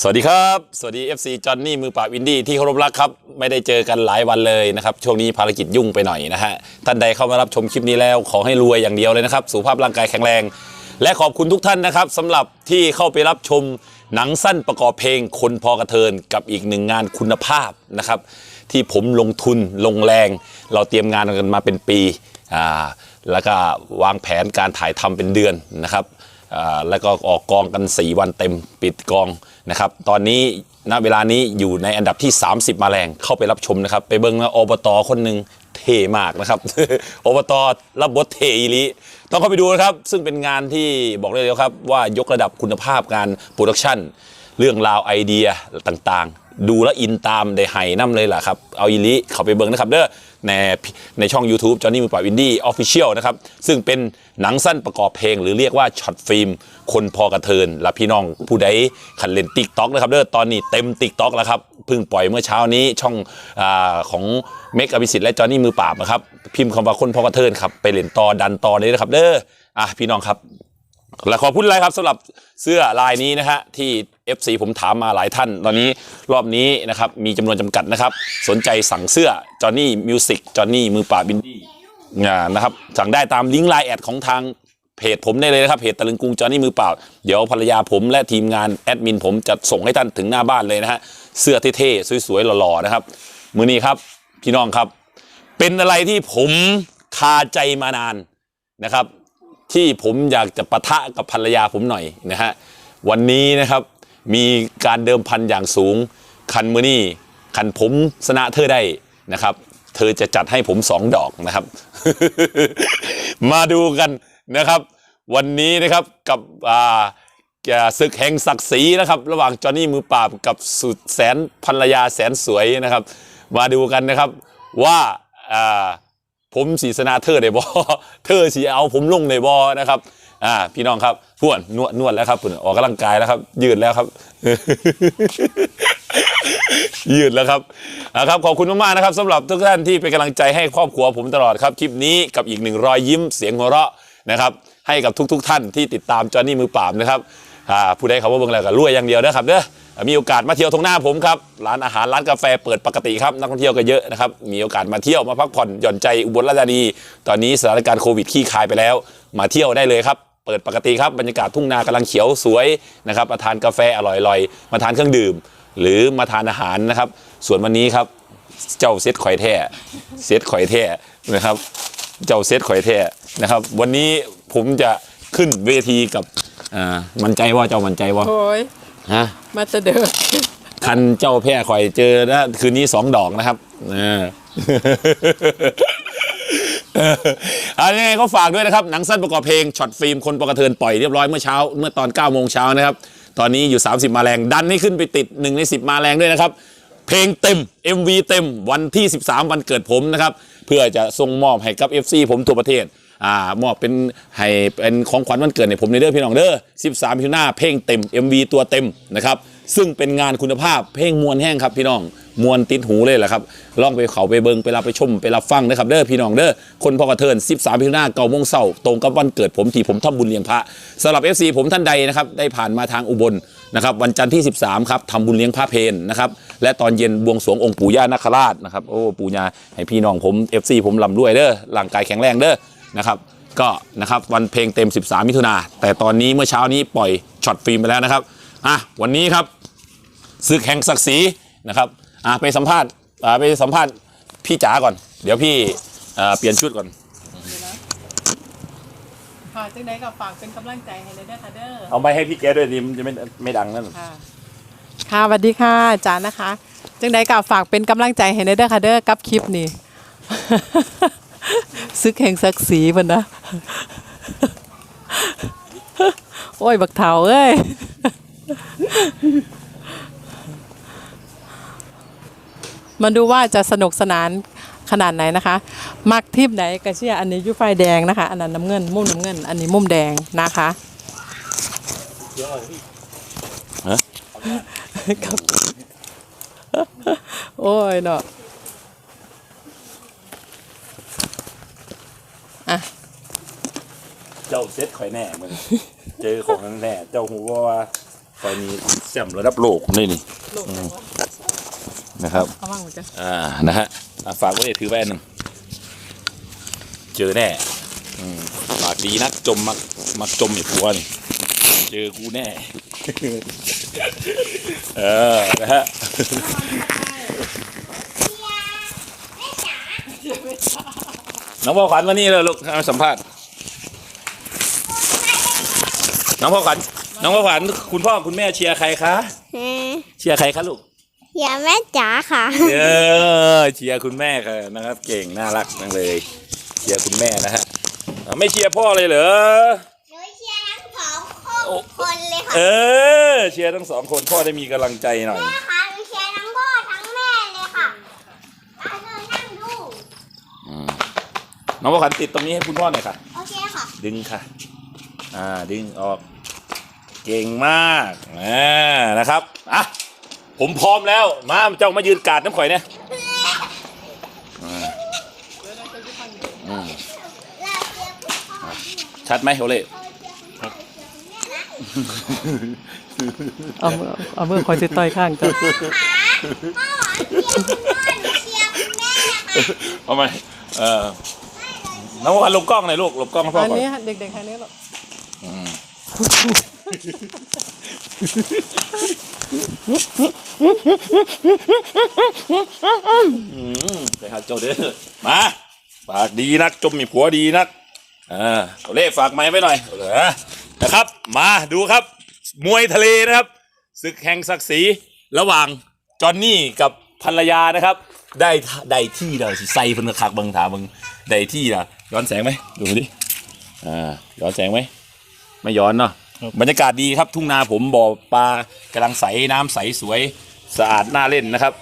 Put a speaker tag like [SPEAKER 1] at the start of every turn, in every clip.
[SPEAKER 1] สวัสดีครับ สวัสดี FC จอห์นนี่มือปราบอินดี้ที่เคารพรักครับ ไม่ได้เจอกันหลายวันเลยนะครับ ช่วงนี้ภารกิจยุ่งไปหน่อยนะฮะ ท่านใดเข้ามารับชมคลิปนี้แล้ว ขอให้รวยอย่างเดียวเลยนะครับ สุขภาพร่างกายแข็งแรง และขอบคุณทุกท่านนะครับสำหรับที่เข้าไปรับชมหนังสั้นประกอบเพลงคนพอกระเทินกับอีกหนึ่งงานคุณภาพนะครับ ที่ผมลงทุนลงแรง เราเตรียมงานกันมาเป็นปีอ่าแล้วก็วางแผนการถ่ายทำเป็นเดือนนะครับ แล้วก็ออกกองกัน 4 วันเต็มปิดกองนะครับ ตอนนี้ณเวลานี้อยู่ในอันดับที่ 30 มาแรงเข้าไปรับชมนะครับ ไปเบิ้งนะอบตคนหนึ่งเท่มากนะครับ อบตรับบทเทอีลิต้องเข้าไปดูนะครับ ซึ่งเป็นงานที่บอกได้เลยครับว่ายกระดับคุณภาพการโปรดักชั่น เรื่องราวไอเดียต่างๆ ดูแลวอินตามได้ไห้น้ำเลยล่ะครับเอาอีลิเข้าไปเบิ้งนะครับเด้อในในช่อง YouTube จอห์นนี่มือปราบอินดี้ออฟฟิเชียลนะครับ ซึ่งเป็นหนังสั้นประกอบเพลง หรือเรียกว่าช็อตฟิล์ม คนพอกระเทินและพี่น้องผู้ใดขันเล่นติ๊กต็อกนะครับเด้อตอนนี้เต็มติ๊กต็อกแล้วครับเพิ่งปล่อยเมื่อเช้านี้ช่องอาของเมกอภิสิทธิ์และจอห์นนี่มือปราบนะครับ พิมพ์คำว่าคนพอกระเทินครับไปเล่นต่อดันต่อเลยนะครับเด้ออะพี่น้องครับ และขอพูดอะไรครับสำหรับเสื้อลายนี้นะฮะที่ FC ผมถามมาหลายท่าน ตอนนี้รอบนี้นะครับมีจำนวนจำกัดนะครับ สนใจสั่งเสื้อจอห์นนี่มิวสิกจอห์นนี่มือป่าบินดี้นะครับสั่งได้ตามลิงก์ไลน์แอดของทางเพจผมได้เลยนะครับเพจตะลึงกรุงจอห์นนี่มือเปล่า เดี๋ยวภรรยาผมและทีมงานแอดมินผมจะส่งให้ท่านถึงหน้าบ้านเลยนะฮะเสื้อเท่ๆสวยๆหล่อๆนะครับ มือนี้ครับพี่น้องครับ เป็นอะไรที่ผมคาใจมานานนะครับ ที่ผมอยากจะปะทะกับภรรยาผมหน่อยนะฮะวันนี้นะครับมีการเดิมพันอย่างสูงคันมือนี่คันผมชนะเธอได้นะครับ เธอจะจัดให้ผมสองดอกนะครับ มาดูกันนะครับ วันนี้นะครับกับอ่าศึกแห่งศักดิ์ศรีนะครับ ระหว่างจอห์นนี่มือปราบกับสุดแสนภรรยาแสนสวยนะครับ มาดูกันนะครับว่าอ่า ผมสีสนาเธอได้บอเธอสีเอาผมลงในบอนะครับ อ่า พี่น้องครับพวนนวดนวดแล้วครับพุ่นออกกำลังกายแล้วครับ ยืดแล้วครับ ยืดแล้วครับนะครับ ขอบคุณมากๆนะครับสำหรับทุกท่านที่เป็นกำลังใจให้ครอบครัวผมตลอดครับคลิปนี้กับอีกหนึ่งรอยยิ้มเสียงหัวเราะนะครับ ให้กับทุก ๆ ท่านที่ติดตามจอห์นนี่มือปราบนะครับ อ่าผู้ใดเขาว่าเบิ่งแล้วก็รวยอย่างเดียวนะครับเด้อ มีโอกาสมาเที่ยวตรงหน้าผมครับร้านอาหารร้านกาแฟเปิดปกติครับนักท่องเที่ยวก็เยอะนะครับมีโอกาสมาเที่ยวมาพักผ่อนหย่อนใจอุบลราชธานี ตอนนี้สถานการณ์โควิดขี้คายไปแล้ว มาเที่ยวได้เลยครับเปิดปกติครับบรรยากาศทุ่งนากำลังเขียวสวยนะครับมาทานกาแฟอร่อยๆ มาทานเครื่องดื่ม หรือมาทานอาหารนะครับ ส่วนวันนี้ครับเจ้าเซตข่อยแท้เซตข่อยแท้นะครับ เจ้าเซตข่อยแท้นะครับ วันนี้ผมจะขึ้นเวทีกับอ่ามันใจว่าเจ้ามันใจว่า
[SPEAKER 2] โอ้ย
[SPEAKER 1] ฮะ
[SPEAKER 2] มาจะเดิน
[SPEAKER 1] คันเจ้าแพร่ข่อยเจอนะคืนนี้สองดอกนะครับเออเออเอายังไงก็ฝากด้วยนะครับ หนังสั้นประกอบเพลงช็อตฟิล์มคนประกระเทินปล่อยเรียบร้อยเมื่อเช้า เมื่อตอน9โมงเช้านะครับ ตอนนี้อยู่ 30 มาแรง ดันให้ขึ้นไปติด 1 ใน 10 มาแรงด้วยนะครับ เพลงเต็ม MV เต็มวันที่ 13 วันเกิดผมนะครับ เพื่อจะส่งมอบให้กับ FC ผมทั่วประเทศ อ่ามอบเป็นให้เป็นของขวัญวันเกิดในผมในเด้อพี่น้องเด้อ13พิวหน้าเพลงเต็ม MV ตัวเต็มนะครับซึ่งเป็นงานคุณภาพเพลงมวลแห้งครับพี่น้องมวลติดหูเลยแหละครับลองไปเขาไปเบิงไปรับไปชมไปรับฟังนะครับเด้อพี่น้องเด้อคนพอกระเทิน 13พิวหน้าเก่าโมงเศร้าตรงกับวันเกิดผมที่ผมทำบุญเลี้ยงพระสำหรับ FC ผมท่านใดนะครับได้ผ่านมาทางอุบลนะครับวันจันทร์ที่ 13ครับทำบุญเลี้ยงพระเพนนะครับและตอนเย็นบวงสรวงองค์ปู่ย่านาคราชนะครับโอ้ปู่ย่าให้พี่น้องผม FC ผมลำด้วยเด้อร่างกายแข็งแรงเด้อ นะครับก็นะครับวันเพลงเต็ม 13 มิถุนาแต่ตอนนี้เมื่อเช้านี้ปล่อยช็อตฟิล์มไปแล้วนะครับอะวันนี้ครับศึกแห่งศักดิ์ศรีนะครับอะไปสัมภาษณ์อะไปสัมภาษณ์พี่จ๋าก่อน เดี๋ยวพี่เอ่อเปลี่ยนชุดก่อน
[SPEAKER 2] ค่ะจังไดก็ฝากเป็นกำลังใจให้เลยเด้อค่ะเด้อ
[SPEAKER 1] เอาไปให้พี่แกด้วยดิมนจะไม่ไม่ดังนั่น
[SPEAKER 2] ค่ะค่ะสวัสดีค่ะอาจารย์นะคะ จังไดก็ฝากเป็นกำลังใจให้เลยเด้อค่ะเด้อกับคลิปนี้ ซึกแห่งศักดิ์ศรีมันนะ โอ้ย บักเถาเอ้ยมาดูว่าจะสนุกสนานขนาดไหนนะคะ มักทิปไหนกระเชียร์อันนี้อยูไฟแดงนะคะ อันนั้นน้ำเงิน มุมน้ำเงิน อันนี้มุมแดงนะคะครับโอ้ยเนาะอะ
[SPEAKER 1] เจ้าเซ็ตข่อยแน่มึงเจอของแน่เจ้าหูว่าข่อยมีเซซมระดับโลกนี่นี่
[SPEAKER 2] ลูกไหนวะ
[SPEAKER 1] นะครับ
[SPEAKER 2] เอาว่างหมดจ้ะ
[SPEAKER 1] อ่านะฮะอะฝากไว้ถือแว่นหนึ่งเจอแน่อืมปากดีนักจมมักมักจมไอ้ผัวนี่เจอกูแน่ เออนะฮะน้องพ่อขวัญมานี่เลยลูกมาสัมภาษณ์ น้องพ่อขวัญน้องพ่อขวัญคุณพ่อคุณแม่เชียร์ใครคะ
[SPEAKER 3] เออ
[SPEAKER 1] เชียร์ใครคะลูก
[SPEAKER 3] อย่าแม่จ๋าค่ะ
[SPEAKER 1] เออเชียร์คุณแม่ค่ะนะครับ เก่งน่ารักจังเลยเชียร์คุณแม่นะฮะอะไม่เชียร์พ่อเลยเหรอ
[SPEAKER 3] หนูเชียร์ทั้งสองคนเลยค่ะ
[SPEAKER 1] เออเชียร์ทั้งสองคนพ่อได้มีกำลังใจหน่อย
[SPEAKER 3] แม่ค่ะหนูเชียร์ทั้งพ่อทั้งแม่เลยค่ะตาเธอนั่งดู
[SPEAKER 1] น้องพ่อขันติดตรงนี้ให้คุณพ่อหน่อยค่ะ
[SPEAKER 3] โอเคค่ะ
[SPEAKER 1] ดึงค่ะ อ่าดึงออก เก่งมากอ่านะครับอะผมพร้อมแล้ว มาเจ้ามายืนกาดน้ำข่อยเนี่ยอ่าอืม
[SPEAKER 3] ลาเชียร์คุณพ่อ
[SPEAKER 1] ชัดไหมโอเล่
[SPEAKER 2] เอามือเอามือคอยติดต่อยข้างจ้ะ
[SPEAKER 3] พ่อเชียร์คุณพ่อหนูเชียร์คุณแม่ค่ะ
[SPEAKER 1] เอาไหมเออน้องพ่อขันหลบกล้องหน่อยลูกหลบกล้องให้พ่อ
[SPEAKER 2] อัน
[SPEAKER 1] ก่อน
[SPEAKER 2] นี้เด็กๆทางนี้หรอก
[SPEAKER 1] ไปหาเจ้าเด้อมาฝากดีนักจมมีผัวดีนักอ่าโอเล่ฝากไม้ไว้หน่อยเหรอนะครับ มาดูครับ มวยทะเลนะครับศึกแห่งศักดิ์ศรีระหว่างจอห์นนี่กับภรรยานะครับ ได้ได้ที่เด้อสิใส่เพิ่นก็คักบิ่งถามเบิ่งได้ที่นะย้อนแสงไหมดูดิอ่าย้อนแสงไหมไม่ย้อนเนาะ บรรยากาศดีครับทุ่งนาผมบ่อปลากำลังใสน้ำใสสวยสะอาดน่าเล่นนะครับ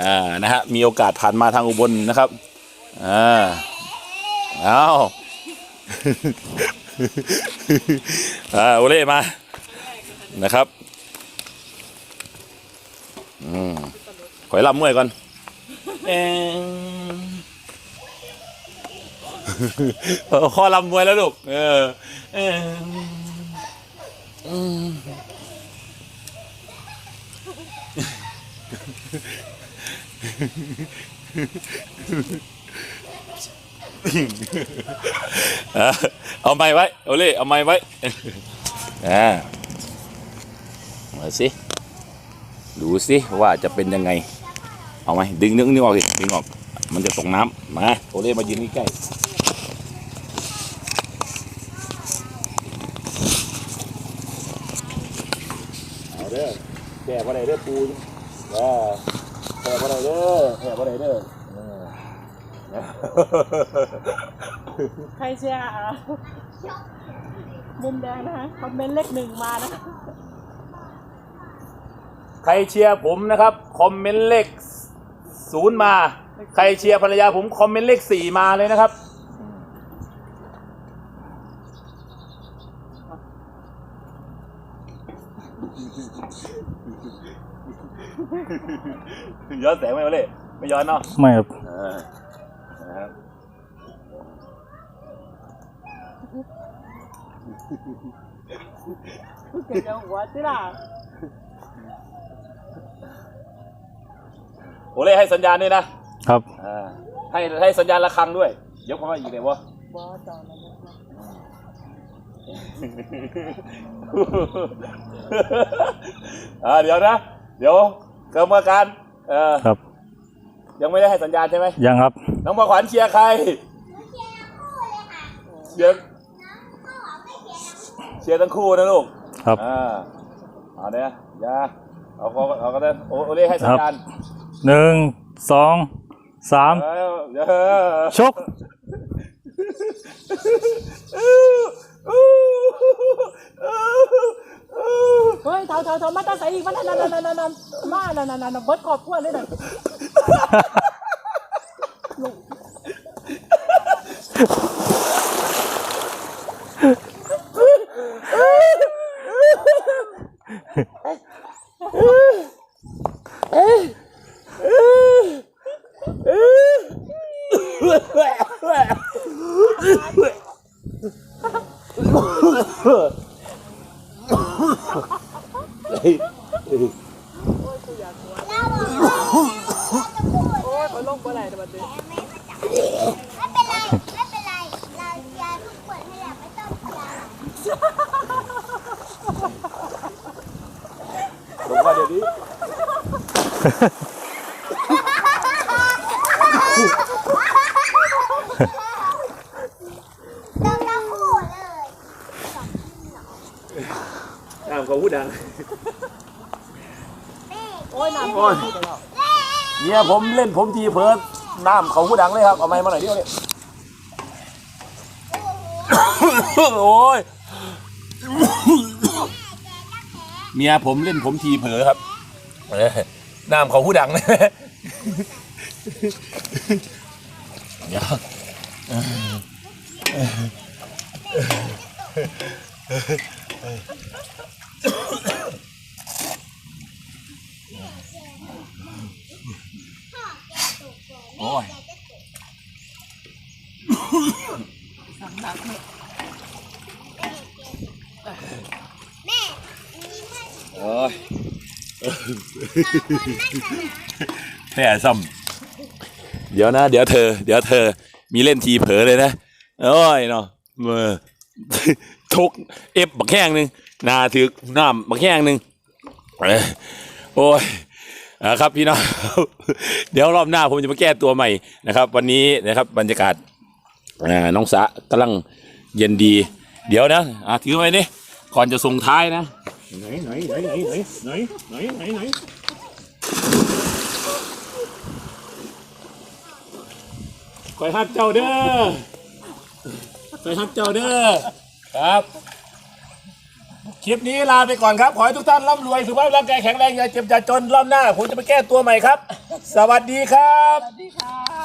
[SPEAKER 1] อ่านะฮะมีโอกาสผ่านมาทางอุบลนะครับอ่าเอาอ่าโอเล่มานะครับอืมขอยลำมวยก่อนเอ็งเออข้อลำมวยแล้วลูกเออเอ็ง เอาไม้ไว้โอเล่เอาไม้ไว้อ่ามาสิดูสิว่าจะเป็นยังไง เอาไหมดึงนึกนึกออกสิดึงออก มันจะตกน้ำมาโอเล่มายืนใกล้ เอาเด้อแก่บ่ได้เด้อปูเออแก่บ่ได้เด้อแก่บ่ได้เด้อเออ
[SPEAKER 2] ใครเชียร์อะมุมแดงนะคะคอมเมนต์เลขหนึ่งมานะคะ
[SPEAKER 1] ใครเชียร์ผมนะครับ คอมเมนต์เลขศูนย์มา ใครเชียร์ภรรยาผมคอมเมนต์เลขสี่มาเลยนะครับ ย้อนแสงไหมวะเล่ไม่ย้อนเนาะ
[SPEAKER 4] ไม่ครับ
[SPEAKER 1] เออนะครับ
[SPEAKER 2] เกิดจะหัวสิล่ะ
[SPEAKER 1] โอเล่ให้สัญญาณด้วยนะครับอ่าให้ให้สัญญาณระฆังด้วย ยกเข้ามาอีกเลยวะ
[SPEAKER 2] บอจอนะ
[SPEAKER 1] อ่าเดี๋ยวนะ เดี๋ยว กรรมการเอ่อ
[SPEAKER 4] ครับ
[SPEAKER 1] ยังไม่ได้ให้สัญญาณใช่ไหม
[SPEAKER 4] ยังครับ
[SPEAKER 1] น้องมาขวัญเชียร์ใครเชียร์เชียร์ทั้งคู่นะลูก
[SPEAKER 4] ครับ
[SPEAKER 1] อ่าเอาเนี่ยอย่าเอาเอาเอากันเลยโอโอเล่ให้สัญญาณ
[SPEAKER 4] หนึ่งสองสาม
[SPEAKER 1] เออเดี๋ยว
[SPEAKER 4] ชก
[SPEAKER 2] เฮ้ยเถาเถาเถามาตาใส่อีกมานั่นนั่นนั่นนั่นนั่น มานั่นนั่นนั่นเบิร์ดขอบขั้วเลยนั่น
[SPEAKER 1] เเรา
[SPEAKER 3] บอกว่าเราจะพูด
[SPEAKER 2] โอ้ยบ่ลงบ่ไหลเด้อบัดนี้
[SPEAKER 3] ไม่เป็นไร ไม่เป็นไร เรายาทุกคนให้แหละไม่ต้องยา
[SPEAKER 1] ผมว่าเดี๋ยวนี้
[SPEAKER 3] เราจะพูดเลย
[SPEAKER 1] ตามเขาพูดดัง
[SPEAKER 2] โอ้ยน้ำ
[SPEAKER 1] โอ้ยเนี่ยผมเล่นผมทีเพิร์ดน้ำเขาพูดดังเลยครับ เอาไม้มาหน่อยเดียวเนี่ยโอ้ย เมียผมเล่นผมทีเผลอครับเออน้ำเขาพูดดังเลยเดี๋ยวโอ้ย
[SPEAKER 3] แม่มีให้
[SPEAKER 1] โอ้ย แค่ซ้ำเดี๋ยวนะ เดี๋ยวเธอ เดี๋ยวเธอ มีเล่นทีเผลอเลยนะโอ้ยเนาะมือทุกเอฟบักแข้งหนึ่งนาถือน้ำบักแข้งหนึ่งโอ้ยอ่าครับพี่น้องเดี๋ยวรอบหน้าผมจะมาแก้ตัวใหม่นะครับ วันนี้นะครับบรรยากาศน้องสะกำลังเย็นดี เดี๋ยวนะถือไว้นี่ก่อนจะส่งท้ายนะ ไหนไหนไหนไหนไหนไหนไหนไหนไหนคอยฮักเจ้าเด้อคอยฮักเจ้าเด้อครับ คลิปนี้ลาไปก่อนครับ ขอให้ทุกท่านร่ำรวยสุขภาพร่างกายแข็งแรงอย่าเจ็บอย่าจนรอบหน้าผมจะไปแก้ตัวใหม่ครับ สวัสดีครับ
[SPEAKER 2] สวัสดีค่ะ